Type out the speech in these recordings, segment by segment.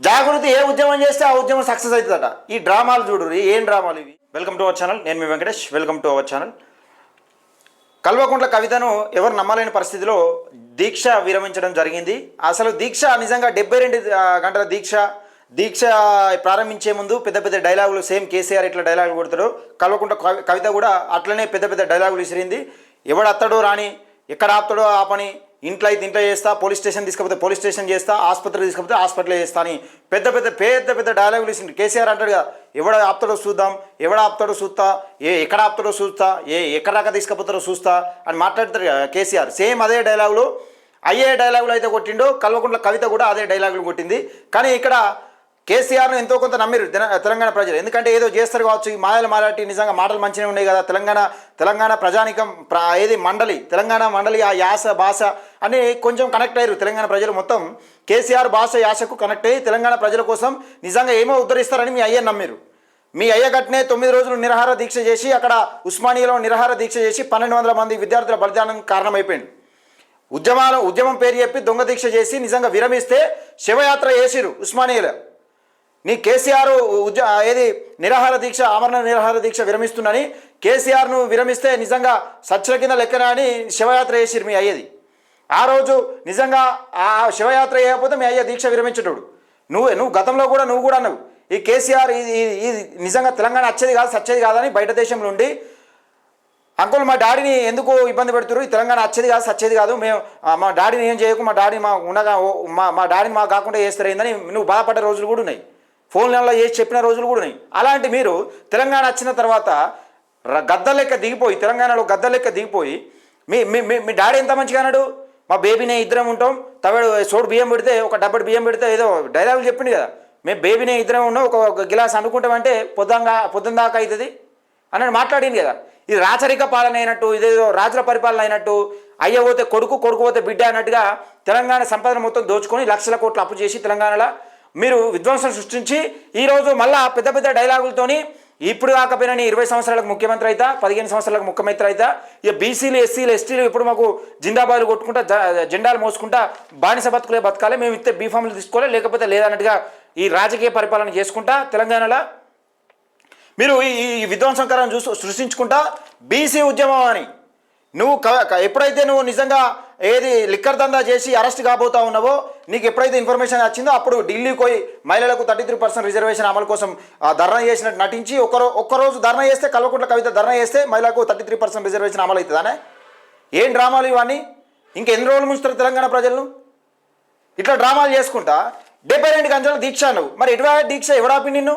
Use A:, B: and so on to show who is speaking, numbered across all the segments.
A: జాగృతి ఏ ఉద్యమం చేస్తే ఆ ఉద్యమం సక్సెస్ అవుతుందట. ఈ డ్రామాలు చూడరు ఏం డ్రామాలు ఇవి? వెల్కమ్ టు అవర్ ఛానల్ నేను మీ Venkatesh welcome to our channel. Kalvakuntla కవితను ఎవరు నమ్మలేని పరిస్థితిలో దీక్ష విరమించడం జరిగింది. అసలు దీక్ష నిజంగా డెబ్బై రెండు గంటల దీక్ష దీక్ష ప్రారంభించే ముందు పెద్ద పెద్ద డైలాగులు సేమ్ కేసీఆర్ ఇట్లా డైలాగులు కొడతాడు. కల్వకుంట్ల కవి- కవిత కూడా అట్లనే పెద్ద పెద్ద డైలాగులు విసిరింది. ఎవడు అత్తడో రాని ఎక్కడ ఆపుతాడో ఆ పని ఇంట్లో అయితే ఇంట్లో చేస్తా పోలీస్ స్టేషన్ తీసుకపోతే పోలీస్ స్టేషన్ చేస్తా ఆసుపత్రి తీసుకపోతే హాస్పిటల్ చేస్తా అని పెద్ద పెద్ద పెద్ద పెద్ద డైలాగులు ఇచ్చింది కేసీఆర్ అంటాడు కదా ఎవడ ఆపుతాడో చూద్దాం ఎవడ ఆపుతాడో చూస్తా ఏ ఎక్కడ ఆపుతాడో చూస్తా ఏ ఎక్కడ దాకా తీసుకుపోతారో చూస్తా అని మాట్లాడతాడు కదా కేసీఆర్. సేమ్ అదే డైలాగులు అయ్యే డైలాగులు అయితే కొట్టిండో కల్వకుంట్ల కవిత కూడా అదే డైలాగులు కొట్టింది. కానీ ఇక్కడ కేసీఆర్ను ఎంతో కొంత నమ్మిరు తెలంగాణ ప్రజలు. ఎందుకంటే ఏదో చేస్తారు కావచ్చు ఈ మాయలు మారాటి నిజంగా మాటలు మంచిగా ఉన్నాయి కదా. తెలంగాణ తెలంగాణ ప్రజానికం ప్ర ఏది మండలి తెలంగాణ మండలి ఆ యాస భాష అని కొంచెం కనెక్ట్ అయ్యారు తెలంగాణ ప్రజలు మొత్తం. కేసీఆర్ భాష యాసకు కనెక్ట్ అయ్యి తెలంగాణ ప్రజల కోసం నిజంగా ఏమో ఉద్ధరిస్తారని మీ అయ్యని నమ్మిరు. మీ అయ్య గట్నే తొమ్మిది రోజులు నిరాహార దీక్ష చేసి అక్కడ ఉస్మానియాలో నిరహార దీక్ష చేసి పన్నెండు వందల మంది విద్యార్థుల బలిదానం కారణమైపోయింది. ఉద్యమాలు ఉద్యమం పేరు చెప్పి దొంగ దీక్ష చేసి నిజంగా విరమిస్తే శివయాత్ర చేసిరు ఉస్మానియాలో. నీ కేసీఆర్ ఉద్య ఏది నిరాహార దీక్ష ఆమరణ నిరాహార దీక్ష విరమిస్తుందని కేసీఆర్ను విరమిస్తే నిజంగా సచ్చల కింద లెక్కన అని శివయాత్ర చేసిరు మీ అయ్యేది. ఆ రోజు నిజంగా ఆ శివయాత్ర చేయకపోతే మీ అయ్య దీక్ష విరమించేటోడు. నువ్వు నువ్వు గతంలో కూడా నువ్వు కూడా నువ్వు ఈ కేసీఆర్ ఇది ఇది- నిజంగా తెలంగాణ వచ్చేది కాదు సచ్చేది కాదని బయట దేశంలో ఉండి అంకుల్ మా డాడీని ఎందుకు ఇబ్బంది పెడుతున్నారు ఈ తెలంగాణ వచ్చేది కాదు సచ్చేది కాదు మేము మా డాడీని ఏం చేయకు మా డాడీ మా ఉండగా మా మా డాడీని మా కాకుండా చేస్తారేందని నువ్వు బాధపడ్డ రోజులు కూడా ఉన్నాయి. ఫోన్లలో చేసి చెప్పిన రోజులు కూడా ఉన్నాయి. అలాంటి మీరు తెలంగాణ వచ్చిన తర్వాత గద్ద లెక్క దిగిపోయి తెలంగాణలో గద్ద లెక్క దిగిపోయి మీ మీ మీ- డాడీ ఎంత మంచిగా అన్నాడు? మా బేబీనే ఇద్దరం ఉంటాం తవేడు సోడు బియ్యం పెడితే ఒక డబ్బడి బియ్యం పెడితే ఏదో డైలాగులు చెప్పింది కదా. మేము బేబీనే ఇద్దరం ఉన్నాం ఒక గిలాస్ అనుకుంటామంటే పొద్దుగా పొద్దున దాకా అవుతుంది అని మాట్లాడింది కదా. ఇది రాచరిక పాలన అయినట్టు ఇదేదో రాజుల పరిపాలన అయినట్టు అయ్య పోతే కొడుకు కొడుకు పోతే బిడ్డ అన్నట్టుగా తెలంగాణ సంపదన మొత్తం దోచుకొని లక్షల కోట్లు అప్పు చేసి తెలంగాణలో మీరు విధ్వంసం సృష్టించి ఈరోజు మళ్ళా పెద్ద పెద్ద డైలాగులతోని ఇప్పుడు కాకపోయినా నీ ఇరవై సంవత్సరాలకు ముఖ్యమంత్రి అయితే పదిహేను సంవత్సరాలకు ముఖ్యమంత్రి అయితే ఇక బీసీలు ఎస్సీలు ఎస్టీలు ఇప్పుడు మాకు జిందాబాదులు కొట్టుకుంటా జ- జెండాలు మోసుకుంటా బానిస బతుకులే బతకాలి మేము ఇస్తే బీఫామ్లు తీసుకోవాలి లేకపోతే లేదన్నట్టుగా ఈ రాజకీయ పరిపాలన చేసుకుంటా తెలంగాణలో? మీరు ఈ ఈ విధ్వంసకరం చూసు సృష్టించుకుంటా బీసీ ఉద్యమం అని. నువ్వు క- ఎప్పుడైతే నువ్వు నిజంగా ఏది లిక్కర్ దందా చేసి అరెస్ట్ కాబోతా ఉన్నావో నీకు ఎప్పుడైతే ఇన్ఫర్మేషన్ వచ్చిందో అప్పుడు ఢిల్లీకి పోయి మహిళలకు థర్టీ త్రీ పర్సెంట్ రిజర్వేషన్ అమలు కోసం ధర్నా చేసినట్టు నటించి ఒకరో ఒక్కరోజు ధర్నా చేస్తే కల్వకుంట్ల కవిత ధర్నా చేస్తే మహిళలకు థర్టీ త్రీ పర్సెంట్ రిజర్వేషన్ అమలు అవుతుందానే? ఏం డ్రామాలు ఇవన్నీ? ఇంకెన్ని రోజులు ముంచుతారు తెలంగాణ ప్రజలను ఇట్లా డ్రామాలు చేసుకుంటా? డెబ్బై రెండు గంటల దీక్ష నువ్వు. మరి ఎటువంటి దీక్ష ఎవడాపి నిన్ను?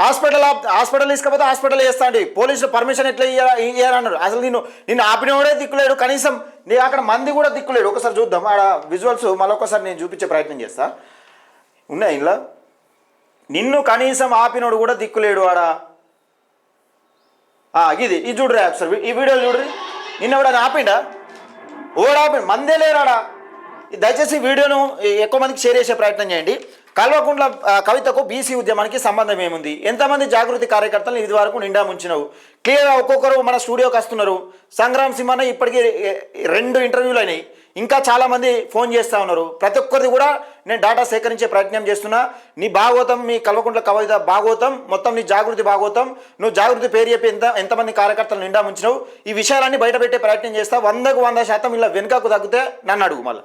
A: హాస్పిటల్ హాస్పిటల్ తీసుకపోతే హాస్పిటల్ చేస్తా అండి పోలీసులు పర్మిషన్ ఎట్లా ఇయ్య- ఇయ్యారన్నారు. అసలు నిన్ను నిన్ను ఆపినోడే దిక్కులేడు. కనీసం నీ అక్కడ మంది కూడా దిక్కులేడు. ఒకసారి చూద్దాం. ఆడ విజువల్స్ మళ్ళొకసారి నేను చూపించే ప్రయత్నం చేస్తా. ఉన్నాయి ఇంట్లో నిన్ను కనీసం ఆపినోడు కూడా దిక్కులేడు ఆడ. ఇది ఇది ఇది చూడరా సార్. ఈ వీడియో చూడరి నిన్న కూడా ఆపిండా? ఓడాపి మందే లేరాడా? దయచేసి ఈ వీడియోను ఎక్కువ మందికి షేర్ చేసే ప్రయత్నం చేయండి. కల్వకుంట్ల కవితకు బీసీ ఉద్యమానికి సంబంధం ఏముంది? ఎంతమంది జాగృతి కార్యకర్తలు ఇది వరకు నిండా ముంచినవు? క్లియర్గా ఒక్కొక్కరు మన స్టూడియోకి వస్తున్నారు. సంగ్రామ్ సింహన్న ఇప్పటికీ రెండు ఇంటర్వ్యూలు అయినాయి. ఇంకా చాలామంది ఫోన్ చేస్తూ ఉన్నారు. ప్రతి ఒక్కరిది కూడా నేను డేటా సేకరించే ప్రయత్నం చేస్తున్నా. నీ భాగవతం మీ కల్వకుంట్ల కవిత భాగవతం మొత్తం నీ జాగృతి భాగవతం నువ్వు జాగృతి పేరు చెప్పి ఎంత ఎంతమంది కార్యకర్తలు నిండా ముంచినావు? ఈ విషయాలన్నీ బయట పెట్టే ప్రయత్నం చేస్తా. వందకు వంద శాతం ఇలా వెనుకకు తగ్గితే నన్ను అడుగు మళ్ళీ.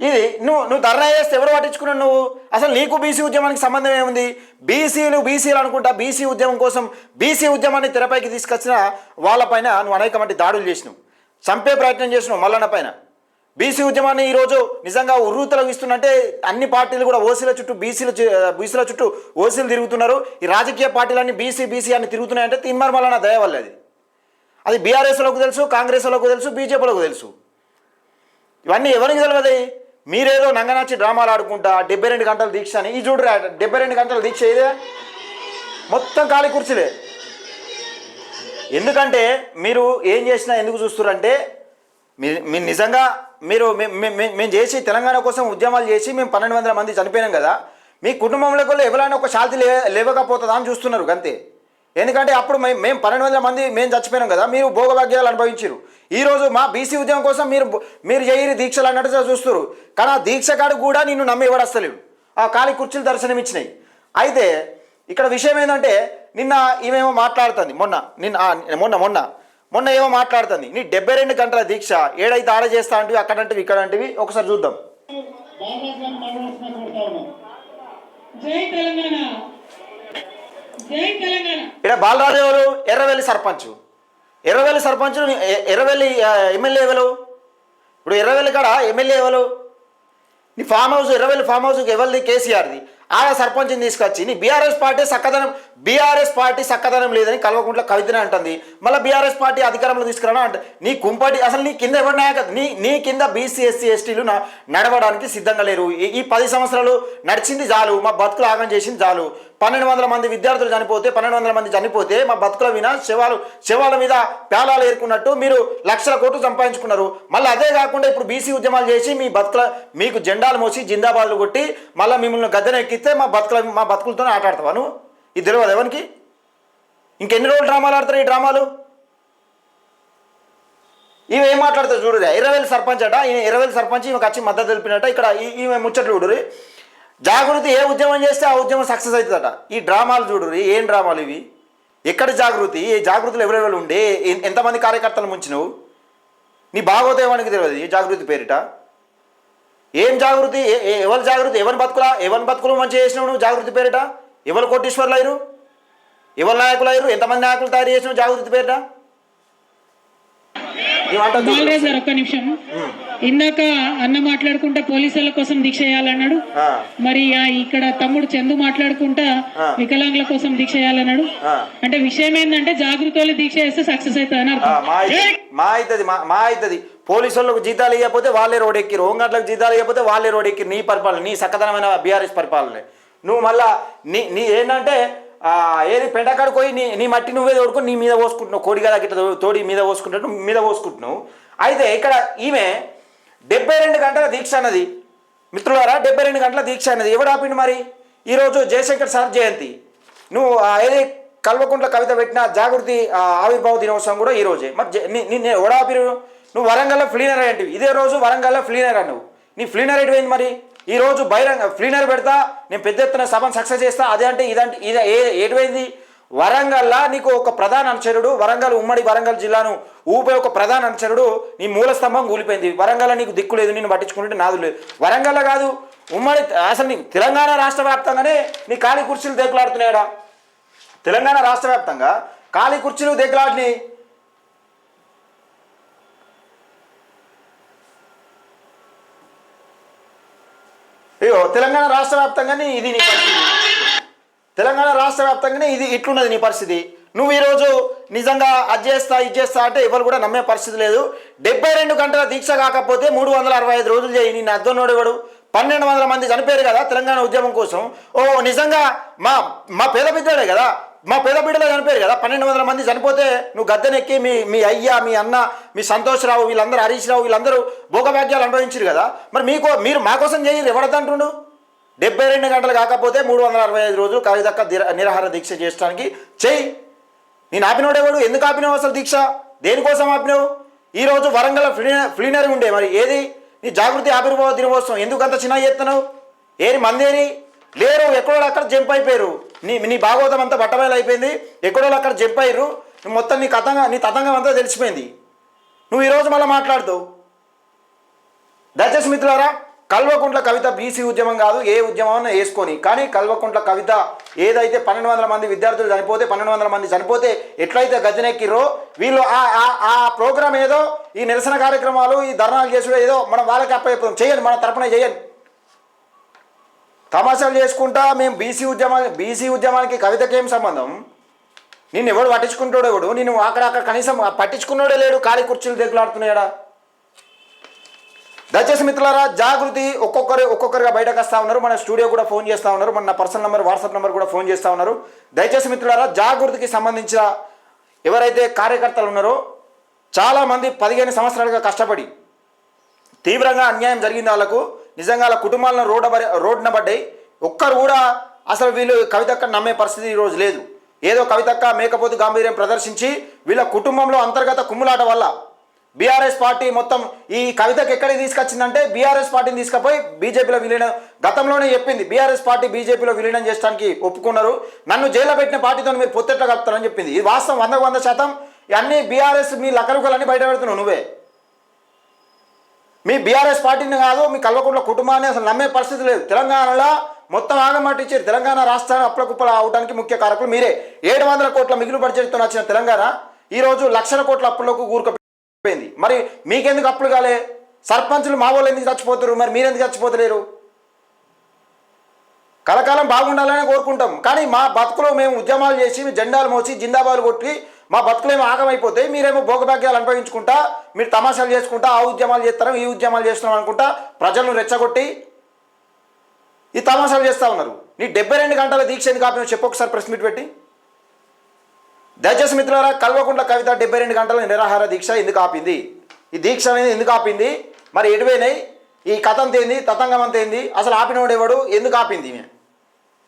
A: ఇది నువ్వు నువ్వు ధర్నా చేస్తే ఎవరు పట్టించుకున్నావు నువ్వు? అసలు నీకు బీసీ ఉద్యమానికి సంబంధం ఏముంది? బీసీలు బీసీలు అనుకుంటా బీసీ ఉద్యమం కోసం బీసీ ఉద్యమాన్ని తెరపైకి తీసుకొచ్చిన వాళ్ళపైన నువ్వు అనేక మంది దాడులు చేసినావు. చంపే ప్రయత్నం చేసినావు మల్లన్న పైన. బీసీ ఉద్యమాన్ని ఈరోజు నిజంగా ఉర్రూతలకు ఇస్తున్నట్టే అన్ని పార్టీలు కూడా ఓసీల చుట్టూ బీసీల బీసీల చుట్టూ ఓసీలు తిరుగుతున్నారు. ఈ రాజకీయ పార్టీలన్నీ బీసీ బీసీ అని తిరుగుతున్నాయంటే తిన్మార్ మల్లన్న దయ వల్ల అది. అది బీఆర్ఎస్లకు తెలుసు కాంగ్రెస్లకు తెలుసు బీజేపీలకు తెలుసు. ఇవన్నీ ఎవరికి తెలియదు మీరేదో నంగనాచి డ్రామాలు ఆడుకుంటా డెబ్బై రెండు గంటల దీక్ష అని. ఈ చూడరా డెబ్బై రెండు గంటల దీక్ష ఇదే? మొత్తం ఖాళీ కుర్చీలే. ఎందుకంటే మీరు ఏం చేసినా ఎందుకు చూస్తున్నారంటే మీ- మీరు నిజంగా మీరు మేము చేసి తెలంగాణ కోసం ఉద్యమాలు చేసి మేము పన్నెండు వందల మంది చనిపోయినాం కదా మీ కుటుంబంలో కూడా ఎవరైనా ఒక శాంతి లే లేవకపోతుందా అని చూస్తున్నారు అంతే. ఎందుకంటే అప్పుడు మేము మేము పన్నెండు వందల మంది మేము చచ్చిపోయినాం కదా మీరు భోగభాగ్యాలు అనుభవించారు ఈరోజు మా బీసీ ఉద్యమం కోసం మీరు మీరు చేయని దీక్షలు అన్నట్టుగా చూస్తారు కానీ ఆ దీక్ష కాడు కూడా నిన్ను నమ్మి ఇవ్వడస్తలేవు ఆ ఖాళీ కుర్చీలు దర్శనం ఇచ్చినాయి. అయితే ఇక్కడ విషయం ఏంటంటే నిన్న ఈమెమో మాట్లాడుతుంది మొన్న నిన్న మొన్న మొన్న మొన్న ఏమో మాట్లాడుతుంది. నీ డెబ్బై రెండు గంటల దీక్ష ఏడైతే ఆడ చేస్తా అంటివి అక్కడంటివి ఇక్కడంటివి ఒకసారి చూద్దాం.
B: జై తెలంగాణ.
A: ఇక్కడ బాలరాజు ఎవరు? ఎర్రవెల్లి సర్పంచ్. ఎర్రవెల్లి సర్పంచ్ ఎర్రవెల్లి ఎమ్మెల్యే ఎవరు? ఇప్పుడు ఎర్రవెల్లి కాడ ఎమ్మెల్యే ఎవరు? నీ ఫామ్ హౌస్ ఎర్రవెల్లి ఫామ్ హౌస్కి ఎవరిది? కేసీఆర్ది. ఆడ సర్పంచ్ని తీసుకొచ్చి నీ బీఆర్ఎస్ పార్టీ సక్కదనం బీఆర్ఎస్ పార్టీ సక్కదనం లేదని కల్వకుంట్ల కవితనే అంటుంది. మళ్ళీ బీఆర్ఎస్ పార్టీ అధికారంలో తీసుకురావడం అంటే నీ కుంపటి అసలు నీ కింద ఎవరి కదా నీ నీ కింద బీసీ ఎస్సీ ఎస్టీలు నడవడానికి సిద్ధంగా లేరు. ఈ- ఈ పది సంవత్సరాలు నడిచింది చాలు మా బతుకులు ఆగం చేసింది చాలు. పన్నెండు వందల మంది విద్యార్థులు చనిపోతే పన్నెండు వందల మంది చనిపోతే మా బతుకుల మీద శవాలు శవాల మీద పేలాలు ఏరుకున్నట్టు మీరు లక్షల కోట్లు సంపాదించుకున్నారు. మళ్ళీ అదే కాకుండా ఇప్పుడు బీసీ ఉద్యమాలు చేసి మీ బతుకుల మీకు జెండాలు మోసి జిందాబాద్లు కొట్టి మళ్ళీ మిమ్మల్ని గద్దెన ఎక్కిస్తే మా బతుకుల మా బతుకులతోనే ఆట ఇది తెలియదు ఎవరికి? ఇంకెన్ని రోజులు డ్రామాలు ఆడతారు ఈ డ్రామాలు? ఈమె ఏం మాట్లాడుతుంది చూడురా. ఇరవై సర్పంచ్ అట ఇరవై ఇరవేలు సర్పంచ్ ఈమెకు వచ్చి మద్దతు తెలిపినట్ట. ఇక్కడ ఈమె ముచ్చట్లు చూడురి జాగృతి ఏ ఉద్యమం చేస్తే ఆ ఉద్యమం సక్సెస్ అవుతుందట. ఈ డ్రామాలు చూడరు ఏం డ్రామాలు ఇవి? ఎక్కడ జాగృతి? ఏ జాగృతులు ఎవరెవరు ఉండే? ఎంతమంది కార్యకర్తలు ముంచినవు? నీ భాగవతేవానికి తెలియదు ఈ జాగృతి పేరిట. ఏం జాగృతి? ఎవరి జాగృతి? ఎవరి బతుకులా? ఎవరి బతుకులు మంచి చేసినావు నువ్వు జాగృతి పేరిట? ఎవరు కోటీశ్వర్లు అయ్యారు? ఎవరి నాయకులు అయ్యారు? ఎంతమంది నాయకులు తయారు చేసినావు జాగృతి పేరిట?
B: బాలరాజు గారు ఒక్క నిమిషం ఇందాక అన్న మాట్లాడుకుంటా పోలీసుల కోసం దీక్ష చేయాలన్నాడు. మరి ఇక్కడ తమ్ముడు చందు మాట్లాడుకుంటా. వికలాంగుల కోసం దీక్ష చేయాలన్నాడు. అంటే విషయం ఏంటంటే జాగృతి వాళ్ళు దీక్ష చేస్తే సక్సెస్
A: ఆ,
B: అర్థం.
A: మా అవుతుంది మా అవుతుంది మా మా అవుతుంది పోలీసు వాళ్ళకు జీతాలు ఇవ్వకపోతే వాళ్ళే రోడ్ ఎక్కిరు హోంగాట్లకు జీతాలు ఇవ్వకపోతే వాళ్ళే రోడ్ ఎక్కిరు నీ పరిపాలన నీ సక్కదనమైన బీఆర్ఎస్ పరిపాలన. నువ్వు మళ్ళా నీ నీ ఏంటంటే ఏది పెంటకాడికి పోయి నీ నీ మట్టి నువ్వే తోడుకొని నీ మీద పోసుకుంటున్నావు కోడి కదా గిట్ట తోడి మీద పోసుకుంటున్నట్టు మీద పోసుకుంటున్నావు. అయితే ఇక్కడ ఈమె డెబ్బై రెండు గంటల దీక్ష అన్నది. మిత్రులారా డెబ్బై రెండు గంటల దీక్ష అన్నది. ఎవడు ఆపిండు మరి? ఈరోజు జయశంకర్ సార్ జయంతి. నువ్వు ఏది కల్వకుంట్ల కవిత పెట్టిన జాగృతి ఆవిర్భావ దినోత్సవం కూడా ఈ రోజే మరి నిన్ను ఎవడాపిరు నువ్వు వరంగల్లో ఫ్లీనర్ ఏంటివి ఇదే రోజు వరంగల్లో ఫ్లీనర్ అన్నావు. నీ ఫ్లీనర్ ఏంటి మరి? ఈరోజు బహిరంగ ఫ్లీనర్ పెడతా నేను పెద్ద ఎత్తున సభను సక్సెస్ చేస్తా అదే అంటే ఇదంటే ఇదే ఏ ఏటువైంది? వరంగల్లా నీకు ఒక ప్రధాన అనుచరుడు వరంగల్ ఉమ్మడి వరంగల్ జిల్లాను ఊపే ఒక ప్రధాన అనుచరుడు నీ మూల స్తంభం కూలిపోయింది. వరంగల్ నీకు దిక్కు లేదు నేను పట్టించుకుంటే నాదు లేదు. వరంగల్ కాదు ఉమ్మడి అసలు నీ తెలంగాణ రాష్ట్ర వ్యాప్తంగానే నీ ఖాళీ కుర్చీలు దేకులాడుతున్నాయడా తెలంగాణ రాష్ట్ర వ్యాప్తంగా ఖాళీ కుర్చీలు దేకులాడినాయి తెలంగాణ రాష్ట్ర వ్యాప్తంగానే ఇది నీ పరిస్థితి. తెలంగాణ రాష్ట్ర వ్యాప్తంగానే ఇది ఇట్లున్నది నీ పరిస్థితి. నువ్వు ఈరోజు నిజంగా అది చేస్తా ఇది చేస్తా అంటే ఎవరు కూడా నమ్మే పరిస్థితి లేదు. డెబ్బై రెండు గంటల దీక్ష కాకపోతే మూడు వందల అరవై ఐదు రోజులు చేయి. నేను అద్దోనోడేవాడు పన్నెండు వందల మంది చనిపోయారు కదా తెలంగాణ ఉద్యమం కోసం. ఓ నిజంగా మా మా పేద బిడ్డలే కదా? మా పేద బిడ్డలే చనిపోయారు కదా పన్నెండు వందల మంది చనిపోతే నువ్వు గద్దెనెక్కి మీ మీ అయ్య మీ అన్న మీ సంతోష్రావు వీళ్ళందరూ హరీష్ రావు వీళ్ళందరూ భోగభాగ్యాలు అనుభవించారు కదా. మరి మీకు మీరు మా కోసం చేయరు ఎవడదంటుండు డెబ్బై రెండు గంటలు కాకపోతే మూడు వందల అరవై ఐదు రోజులు కవిదక్క నిరాహార దీక్ష చేయడానికి చేయి నేను ఆపినోడేవాడు ఎందుకు ఆపినావు అసలు దీక్ష? దేనికోసం ఆపినావు? ఈరోజు వరంగల్ ఫ్లీనర్ ఫ్లీనరీ ఉండే మరి ఏది? నీ జాగృతి ఆవిర్భావ దినోత్సవం. ఎందుకు అంత చిన్న ఎత్తున్నావు ఏరి మందేరి లేరు ఎక్కడో అక్కడ జంప్ అయిపోయారు. నీ నీ భాగవతం అంతా బట్టబయలు అయిపోయింది. ఎక్కడో అక్కడ జంప్ అయ్యారు మొత్తం నీ కథంగా నీ తతంగం అంతా తెలిసిపోయింది. నువ్వు ఈరోజు మళ్ళీ మాట్లాడుతావు. దయచేసి మిత్రులారా కల్వకుంట్ల కవిత బీసీ ఉద్యమం కాదు ఏ ఉద్యమం వేసుకొని కానీ కల్వకుంట్ల కవిత ఏదైతే పన్నెండు వందల మంది విద్యార్థులు చనిపోతే పన్నెండు వందల మంది చనిపోతే ఎట్లయితే గజనెక్కిరో వీళ్ళు ఆ ఆ- ఆ ప్రోగ్రామ్ ఏదో ఈ నిరసన కార్యక్రమాలు ఈ ధర్నాలు చేసుడు ఏదో మనం వాళ్ళకి అప్పచెప్తాం. చేయండి మన తరపున చేయండి. తమాషాలు చేసుకుంటా మేము బీసీ ఉద్యమా బీసీ ఉద్యమానికి కవితకి ఏం సంబంధం? నిన్ను ఎవడు పట్టించుకుంటాడు ఎవడు? నేను అక్కడ అక్కడ కనీసం పట్టించుకున్నాడే లేడు ఖాళీ కుర్చీలు దిగులాడుతున్నాడా దయచేసి మిత్రులారా జాగృతి ఒక్కొక్కరు ఒక్కొక్కరుగా బయటకు వస్తూ ఉన్నారు. మన స్టూడియో కూడా ఫోన్ చేస్తూ ఉన్నారు. మన పర్సనల్ నెంబర్ వాట్సాప్ నెంబర్ కూడా ఫోన్ చేస్తూ ఉన్నారు. దయచేసి మిత్రులారా జాగృతికి సంబంధించిన ఎవరైతే కార్యకర్తలు ఉన్నారో చాలామంది పదిహేను సంవత్సరాలుగా కష్టపడి తీవ్రంగా అన్యాయం జరిగింది వాళ్ళకు. నిజంగా వాళ్ళ కుటుంబాలను రోడ్డ రోడ్డున పడ్డాయి. ఒక్కరు కూడా అసలు వీళ్ళు కవితక్క నమ్మే పరిస్థితి ఈరోజు లేదు. ఏదో కవితక్క మేకపోతు గాంభీర్యం ప్రదర్శించి వీళ్ళ కుటుంబంలో అంతర్గత కుమ్ములాట వల్ల బీఆర్ఎస్ పార్టీ మొత్తం ఈ కవితకు ఎక్కడికి తీసుకొచ్చిందంటే బీఆర్ఎస్ పార్టీని తీసుకుపోయి బీజేపీలో విలీనం గతంలోనే చెప్పింది. బీఆర్ఎస్ పార్టీ బీజేపీలో విలీనం చేయడానికి ఒప్పుకున్నారు. నన్ను జైల్లో పెట్టిన పార్టీతో మీరు పొత్తెట్లా కలుపుతారని చెప్పింది. ఇది వాస్తవం వందకు వంద శాతం. అన్ని బీఆర్ఎస్ మీ లకలుకలన్నీ బయట పెడుతున్నావు నువ్వే. మీ బీఆర్ఎస్ పార్టీని కాదు మీ కల్వకుంట్ల కుటుంబాన్ని అసలు నమ్మే పరిస్థితి లేదు. తెలంగాణలో మొత్తం ఆగమాటిచ్చారు తెలంగాణ రాష్ట్రాన్ని అప్పుల అవడానికి ముఖ్య కారకులు మీరే. ఏడు వందల కోట్ల మిగులు బడ్జెట్తో వచ్చిన తెలంగాణ ఈరోజు లక్షల కోట్ల అప్పులకు ఊరుకపోయింది. మరి మీకెందుకు అప్పులు కాలే? సర్పంచులు మా వాళ్ళు ఎందుకు చచ్చిపోతారు మరి మీరెందుకు చచ్చిపోతలేరు? కలకాలం బాగుండాలని కోరుకుంటాం. కానీ మా బతుకులో మేము ఉద్యమాలు చేసి జెండాలు మోసి జిందాబాలు కొట్టి మా బతుకులేమో ఆగమైపోతే మీరేమో భోగభాగ్యాలు అనుభవించుకుంటా మీరు తమాషాలు చేసుకుంటా ఆ ఉద్యమాలు చేస్తారు ఈ ఉద్యమాలు చేస్తున్నాం అనుకుంటా ప్రజలను రెచ్చగొట్టి ఈ తమాషాలు చేస్తూ ఉన్నారు. నీ డెబ్బై రెండు గంటల దీక్ష ఎందుకు ఆపిన చెప్పు ఒకసారి ప్రెస్ మీట్ పెట్టి. దయచేసి మిత్రులారా కల్వకుంట్ల కవిత డెబ్బై రెండు గంటల నిరాహార దీక్ష ఎందుకు ఆపింది? ఈ దీక్ష అనేది ఎందుకు ఆపింది? మరి ఎటువైనాయి? ఈ కథ అంత ఏంది తతంగం అంతేంది? అసలు ఆపినోడు ఎవడు? ఎందుకు ఆపింది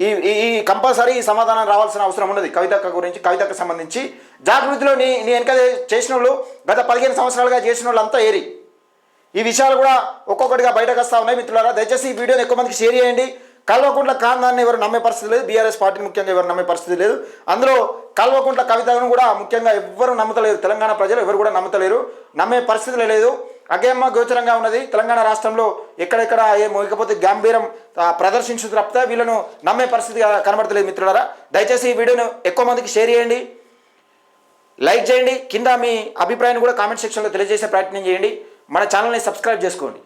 A: ఈ ఈ- ఈ కంపల్సరీ ఈ సమాధానం రావాల్సిన అవసరం ఉన్నది. కవితక్క గురించి కవితకు సంబంధించి. జాగృతిలో నీ నీ వెనక చేసిన వాళ్ళు గత పదిహేను సంవత్సరాలుగా చేసిన వాళ్ళు అంతా ఏరి. ఈ విషయాలు కూడా ఒక్కొక్కటిగా బయటకు వస్తూ ఉన్నాయి మిత్రులారా. దయచేసి ఈ వీడియోని ఎక్కువ మందికి షేర్ చేయండి. కల్వకుంట్ల కాందాన్ని ఎవరు నమ్మే పరిస్థితి లేదు. బీఆర్ఎస్ పార్టీని ముఖ్యంగా ఎవరు నమ్మే పరిస్థితి లేదు. అందులో కల్వకుంట్ల కవితను కూడా ముఖ్యంగా ఎవ్వరు నమ్ముతలేరు. తెలంగాణ ప్రజలు ఎవరు కూడా నమ్ముతలేరు. నమ్మే పరిస్థితులు లేదు. అగేమ్మ గోచరంగా ఉన్నది. తెలంగాణ రాష్ట్రంలో ఎక్కడెక్కడ ఏ ఇకపోతే గంభీరం ప్రదర్శించు తప్పితే వీళ్ళను నమ్మే పరిస్థితి కనబడతలేదు మిత్రులారా. దయచేసి ఈ వీడియోను ఎక్కువ మందికి షేర్ చేయండి. లైక్ చేయండి. కింద మీ అభిప్రాయాన్ని కూడా కామెంట్ సెక్షన్లో తెలియజేసే ప్రయత్నం చేయండి. మన ఛానల్ని సబ్స్క్రైబ్ చేసుకోండి.